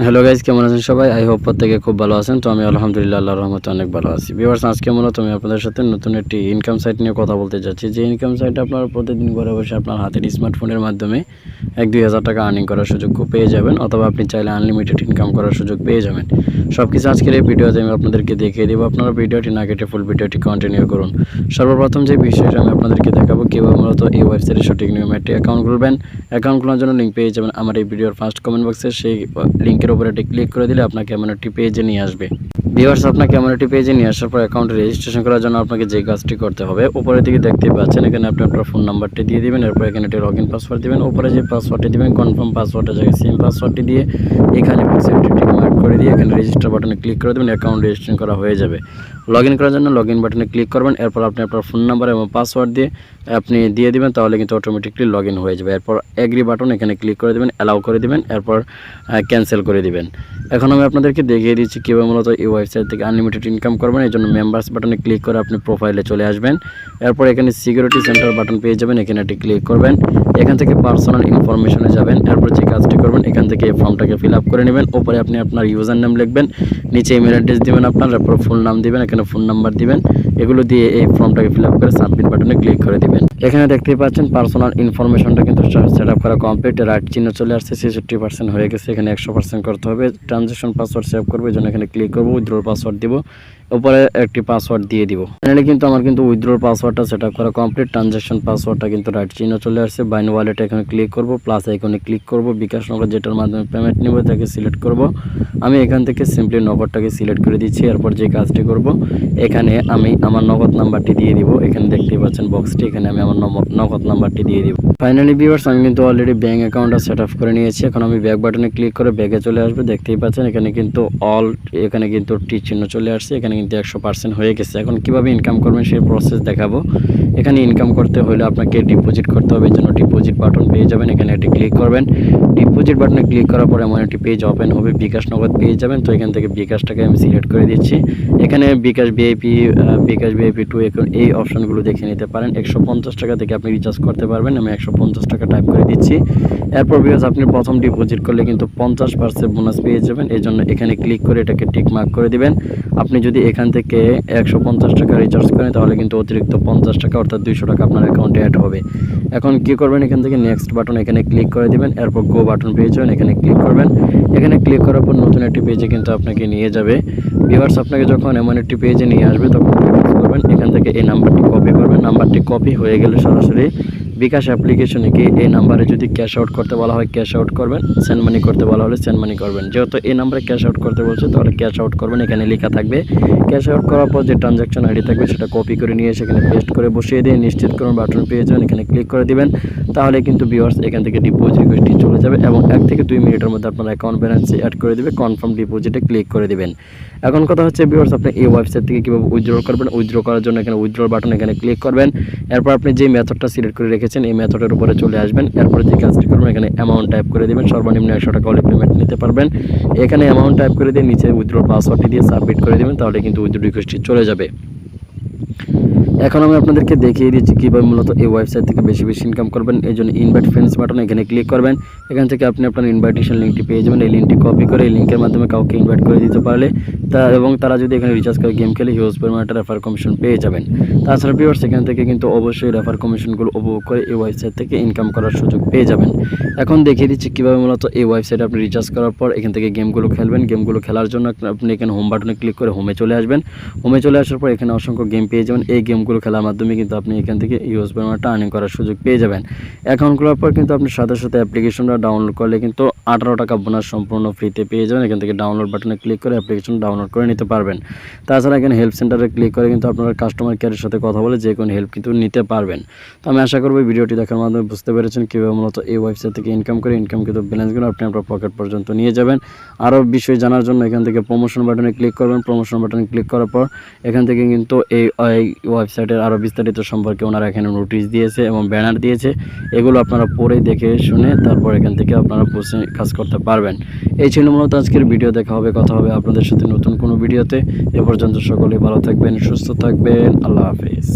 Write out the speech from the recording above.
Hello guys কেমন আছেন সবাই? আই হোপ প্রত্যেকে খুব ভালো আছেন। তো আমি আলহামদুলিল্লাহ আল্লাহ রহমতে অনেক ভালো আছি। ভিউয়ার্স আজকে মূলত আমি আপনাদের সাথে নতুন একটি ইনকাম সাইট নিয়ে কথা বলতে যাচ্ছি। যে ইনকাম সাইট আপনারা প্রতিদিন ঘরে বসে আপনার হাতের স্মার্টফোনের মাধ্যমে এক দুই হাজার টাকা আর্নিং করার সুযোগ পেয়ে যাবেন, অথবা আপনি চাইলে আনলিমিটেড ইনকাম করার সুযোগ পেয়ে যাবেন। সব কিছু আজকের এই ভিডিওতে আমি আপনাদেরকে দেখিয়ে দেবো। আপনারা ভিডিওটি না কেটে ফুল ভিডিওটি কন্টিনিউ করুন। সর্বপ্রথম যে বিষয়টা আমি আপনাদেরকে দেখাবো কীভাবে মূলত এই ওয়েবসাইটের সঠিক নিয়মে একটি অ্যাকাউন্ট খুলবেন। অ্যাকাউন্ট খোলার জন্য লিঙ্ক পেয়ে যাবেন আমার এই ভিডিওর ফার্স্ট কমেন্ট বক্সে সেই লিঙ্কের উপরে একটি ক্লিক করে দিলে আপনাকে এমন একটি পেজে নিয়ে আসবে। ভিউয়ার্স আপনাকে এমন একটি পেজে নিয়ে আসার পর অ্যাকাউন্টে রেজিস্ট্রেশন করার জন্য আপনাকে যে কাজটি করতে হবে, উপরের দিকে দেখতে পাচ্ছেন, এখানে আপনি আপনার ফোন নাম্বারটি দিয়ে দিবেন, এরপর এখানে একটি লগ ইন পাসওয়ার্ড দেবেন, উপরে যে পাসওয়ার্ডটি দেবেন কনফার্ম পাসওয়ার্ডের জায়গায় সেম পাসওয়ার্ডটি দিয়ে এখানে পাসওয়ার্ডটি মার্ক করে দিয়ে এখানে রেজিস্টার বাটনে ক্লিক করে দেবেন অ্যাকাউন্ট রেজিস্ট্রেশন করা হয়ে যাবে। লগ ইন করার জন্য লগ ইন বাটনে ক্লিক করবেন, এরপর আপনি আপনার ফোন নাম্বার এবং পাসওয়ার্ড দিয়ে আপনি দিয়ে দিবেন, তাহলে কিন্তু অটোমেটিকলি লগ হয়ে যাবে। এরপর এগ্রি বাটন এখানে ক্লিক করে দেবেন অ্যালাউ করে দিবেন, এরপর ক্যান্সেল করে দিবেন। এখন আমি আপনাদেরকে দেখিয়ে দিচ্ছি কীভাবে মূলত এই ওয়েবসাইট থেকে আনলিমিটেড ইনকাম করবেন, এই জন্য মেম্বার্স বাটনে ক্লিক করে আপনি প্রোফাইলে চলে আসবেন। এরপর এখানে সিকিউরিটি সেন্টার বাটন পেয়ে যাবেন, এখানে একটি ক্লিক করবেন। এখান থেকে পার্সোনাল ইনফরমেশনে যাবেন। এরপর যে কাজটি এখান থেকে ফর্মটাকে ফিল আপ করে নেবেন। ওপরে আপনি আপনার ইউজার নাম লিখবেন, নিচে ইমেল অ্যাড্রেস দেবেন আপনার এরপর ফুল নাম দিবেন, এখানে ফোন নাম্বার দিবেন। এগুলো দিয়ে এই ফর্মটাকে ফিল আপ করে সাবমিট বাটনে ক্লিক করে দিবেন। এখানে দেখতেই পাচ্ছেন পার্সোনাল ইনফরমেশনটা কিন্তু সেট আপ করা কমপ্লিট রাইট চিহ্ন চলে আসছে, ছেষট্টি পার্সেন্ট হয়ে গেছে। এখানে একশো পার্সেন্ট করতে হবে। ট্রানজ্যাকশন পাসওয়ার্ড সেভ করব, এই জন্য এখানে ক্লিক করব উইথড্রোর পাসওয়ার্ড দিব। উপরে একটি পাসওয়ার্ড দিয়ে দিব। ফাইনালি কিন্তু আমার কিন্তু উইথড্রোর পাসওয়ার্ডটা সেট আপ করা কমপ্লিট ট্রানজ্যাকশন পাসওয়ার্ডটা কিন্তু রাইট চিহ্ন চলে আসছে। বাইন ওয়ালেট এখানে ক্লিক করব প্লাস এখানে ক্লিক করব। বিকাশ নগর যেটার মাধ্যমে পেমেন্ট নেব, তাকে সিলেক্ট করব। আমি এখান থেকে সিম্পলি নগরটাকে সিলেক্ট করে দিচ্ছি, এরপর যে কাজটি করব, এখানে আমি আমার নগদ নাম্বারটি দিয়ে দিব। এখানে দেখতেই পাচ্ছেন বক্সটি এখানে আমি আমার নগদ নাম্বারটি দিয়ে দিব। ফাইনালি ভিউয়ার্স আমি কিন্তু অলরেডি ব্যাঙ্ক অ্যাকাউন্টটা সেট আপ করে নিয়েছি। এখন আমি ব্যাক বাটনে ক্লিক করে ব্যাগে চলে আসবে। দেখতেই পাচ্ছেন এখানে কিন্তু অল এখানে কিন্তু টি চিহ্ন চলে আসছে। এখানে কিন্তু একশো পার্সেন্ট হয়ে গেছে। এখন কীভাবে ইনকাম করবেন সেই প্রসেস দেখাবো। এখানে ইনকাম করতে হলে আপনাকে ডিপোজিট করতে হবে। জন্য ডিপোজিট বাটন পেয়ে যাবেন। এখানে একটি ক্লিক করবেন। ডিপোজিট বাটনে ক্লিক করার পরে এমন একটি পেজ ওপেন হবে। বিকাশ নগদ পেয়ে যাবেন। তো এখান থেকে বিকাশটাকে আমি সিলেক্ট করে দিচ্ছি। এখানে Bikash VIP Bikash VIP two এখন এই অপশনগুলো দেখে নিতে পারেন। একশো পঞ্চাশ টাকা থেকে আপনি রিচার্জ করতে পারবেন। আমি একশো পঞ্চাশ টাকা টাইপ করে দিচ্ছি। এরপর বিকজ আপনি প্রথম ডিপোজিট করলে কিন্তু পঞ্চাশ পার্সেন্ট বোনাস পেয়ে যাবেন। এই জন্য এখানে ক্লিক করে এটাকে টিক মার্ক করে দিবেন। আপনি যদি এখান থেকে একশো পঞ্চাশ টাকা রিচার্জ করেন, তাহলে কিন্তু অতিরিক্ত পঞ্চাশ টাকা অর্থাৎ দুইশো টাকা আপনার অ্যাকাউন্টে অ্যাড হবে। এখন কি করবেন? এখান থেকে নেক্সট বাটন এখানে ক্লিক করে দিবেন। এরপর গো বাটন পেয়ে যাবেন, এখানে ক্লিক করবেন। এখানে ক্লিক করার পর নতুন একটি পেজে কিন্তু আপনাকে নিয়ে যাবে। ভিউয়ার্স আপনাকে যখন এমন একটি পেজে নিয়ে আসবে, তখন করবেন এখান থেকে এই নাম্বারটি কপি করবেন। নাম্বারটি কপি হয়ে গেলে সরাসরি বিকাশ অ্যাপ্লিকেশনে গিয়ে এই নাম্বারে যদি ক্যাশ আউট করতে বলা হয়, ক্যাশ আউট করবেন। সেন্ড মানি করতে বলা হলে সেন্ড মানি করবেন। যেহেতু এই নাম্বারে ক্যাশ আউট করতে বলছে, তাহলে ক্যাশ আউট করবেন। এখানে লেখা থাকবে, ক্যাশ আউট করার পর যে ট্রানজ্যাকশন আইডি থাকবে, সেটা কপি করে নিয়ে সেখানে পেস্ট করে বসিয়ে দিয়ে নিশ্চিত করুন বাটন পেয়ে যাবেন, এখানে ক্লিক করে দিবেন। তাহলে কিন্তু ভিউয়ার্স, এখান থেকে ডিপোজিট রিকোয়েস্টটি চলে যাবে এবং এক থেকে দুই মিনিটের মধ্যে আপনার অ্যাকাউন্ট ব্যালেন্স অ্যাড করে দেবে কনফার্ম ডিপোজিটে ক্লিক করে দিবেন। এখন কথা হচ্ছে ভিউয়ার্স, আপনি এই ওয়েবসাইট থেকে কীভাবে উইথড্র করবেন? উইথড্র করার জন্য এখানে উইথড্র বাটন এখানে ক্লিক করবেন। এরপর আপনি যে মেথডটা সিলেক্ট করে রেখেছেন এই মেথডের উপরে চলে আসবেন। এরপরে যে কাজটি করবেন, এখানে অ্যামাউন্ট টাইপ করে দেবেন। সর্বনিম্ন একশো টাকা হলে পেমেন্ট নিতে পারবেন। এখানে অ্যামাউন্ট টাইপ করে দিয়ে নিচে উইথড্র পাসওয়ার্ডটি দিয়ে সাবমিট করে দেবেন, তাহলে কিন্তু উইথড্রো রিকোয়েস্টটি চলে যাবে। এখন আমি আপনাদেরকে দেখিয়ে দিচ্ছি কীভাবে মূলত এই ওয়েবসাইট থেকে বেশি বেশি ইনকাম করবেন। এই জন্য ইনভাইট ফ্রেন্ডস বাটন এখানে ক্লিক করবেন। এখান থেকে আপনি আপনার ইনভাইটেশন লিঙ্কটি পেয়ে যাবেন। এই লিঙ্কটি কপি করে এই লিঙ্কের মাধ্যমে কাউকে ইনভাইট করে দিতে পারলে তা এবং তারা যদি এখানে রিচার্জ করে গেম খেলে হিউজ পরিমাণ একটা রেফার কমিশন পেয়ে যাবেন। তাছাড়া ভিউয়ার্স এখান থেকে কিন্তু অবশ্যই রেফার কমিশনগুলো উপভোগ করে এই ওয়েবসাইট থেকে ইনকাম করার সুযোগ পেয়ে যাবেন। এখন দেখিয়ে দিচ্ছি কীভাবে মূলত এই ওয়েবসাইটে আপনি রিচার্জ করার পর এখান থেকে গেমগুলো খেলবেন। গেমগুলো খেলার জন্য আপনি এখানে হোম বাটনে ক্লিক করে হোমে চলে আসবেন। হোমে চলে আসার পর এখানে অসংখ্য গেম পেয়ে যাবেন। এই গেমগুলো খেলার মাধ্যমে কিন্তু আপনি এখান থেকে ইউজ পরিমাণটা আর্নিং করার সুযোগ পেয়ে যাবেন। অ্যাকাউন্ট খোলার পর কিন্তু আপনি সাথে সাথে অ্যাপ্লিকেশনটা ডাউনলোড করলে কিন্তু আঠারো টাকা বোনাস সম্পূর্ণ ফ্রিতে পেয়ে যাবেন। এখান থেকে ডাউনলোড বাটনে ক্লিক করে অ্যাপ্লিকেশন ডাউনলোড করে নিতে পারবেন। তাছাড়া এখানে হেল্প সেন্টারে ক্লিক করে কিন্তু আপনারা কাস্টমার কেয়ারের সাথে কথা বলে যে কোনো হেল্প কিন্তু নিতে পারবেন। তো আমি আশা করব ভিডিওটি দেখার মাধ্যমে বুঝতে পেরেছেন কীভাবে মূলত এই ওয়েবসাইট থেকে ইনকাম করে ইনকাম কিন্তু ব্যালেন্সগুলো আপনি আপনার পকেট পর্যন্ত নিয়ে যাবেন। আরও বিষয় জানার জন্য এখান থেকে প্রমোশন বাটনে ক্লিক করবেন। প্রমোশন বাটনে ক্লিক করার পর এখান থেকে কিন্তু এই এই ওয়েবসাইটের আরও বিস্তারিত সম্পর্কে ওনারা এখানে নোটিশ দিয়েছে এবং ব্যানার দিয়েছে। এগুলো আপনারা পরে দেখে শুনে তারপর এখান থেকে আপনারা বুঝে কাজ করতে পারবেন। এই ছিল মূলত আজকের ভিডিও দেখা হবে, কথা হবে আপনাদের সাথে নতুন কোনো ভিডিওতে এ পর্যন্ত সকলেই ভালো থাকবেন, সুস্থ থাকবেন। আল্লাহ হাফিজ।